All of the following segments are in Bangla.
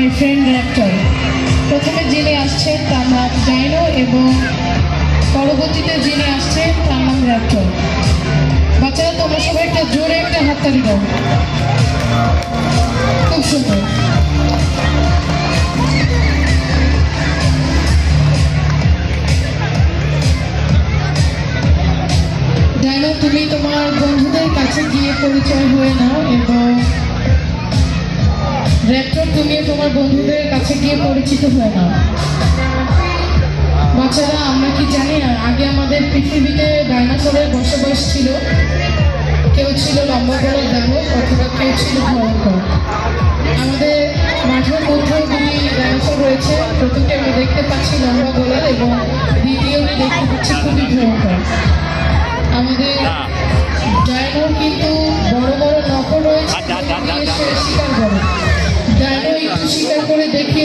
মাই ফ্রেন্ড র্যাপ্টর প্রথমে যিনি আসছেন তার নাম ডাইনো এবং পরবর্তীতে যিনি আসছেন তার নাম র্যাপ্টর বাচ্চারা, তোমরা সবাই একটা জোরে একটা হাততালি দাও। খুব সুন্দর। ডাইনো, তুমি তোমার বন্ধুদের কাছে গিয়ে পরিচয় হয়ে নাও এবং র্যাপ্টর তুমি তোমার বন্ধুদের কাছে গিয়ে পরিচিত হয়ে নাও। বাচ্চারা, আমরা কি জানি না, আগে আমাদের পৃথিবীতে ডাইনোসরের বসবাস ছিল। কেউ ছিল লম্বা বড় দানব, অথবা কেউ ছিল ভয়ঙ্কর। আমাদের মাঠের মধ্যেও দুটি ডাইনোসর রয়েছে। প্রথমটি আমরা দেখতে পাচ্ছি লম্বা গলার এবং দ্বিতীয়টি দেখতে পাচ্ছি খুবই ভয়ঙ্কর।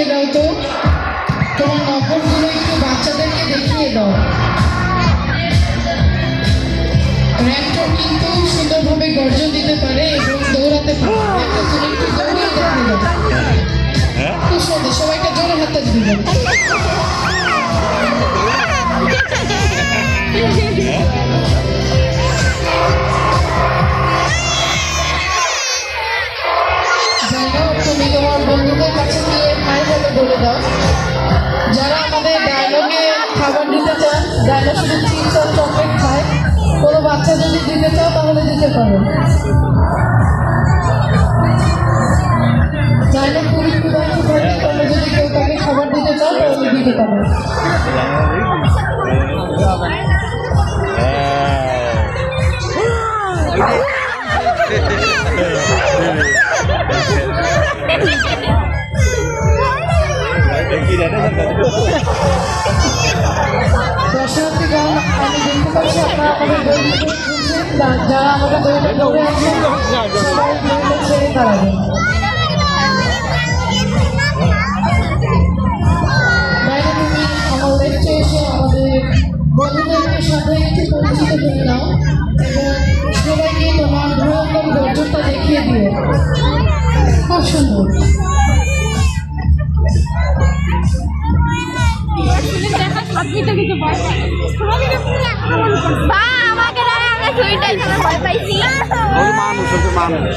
দেখিয়ে দাও তো। তোমার নম্বরগুলো একটু বাচ্চাদেরকে দেখিয়ে দাও। র্যাপটর কিন্তু সুন্দরভাবে গর্জন দিতে পারে এবং দৌড়াতে পারে। র্যাপটর তুমি একটু দৌড়িয়ে দেখিয়ে দাও। খুব সুন্দর সবাইকে জোরে হাতে দিবেন যদি দিতে চাও, তাহলে দিতে পারো। ডায়লগ খুবই ক্ষুধার্ত থাকে তাহলে যদি কেউ তাকে খাবার দিতে চাও, তাহলে দিতে পারো। আমার লেফটে এসে আমাদের বন্ধুদেরকে সাথে একটু পরিচিত করে নাও তোমার ভয়ঙ্কর গর্জনটা দেখিয়ে দিও খুব সুন্দর বা আমাকে ধরে আমরা সুইটাই ভয় পাইছি। মানুষ মানুষ।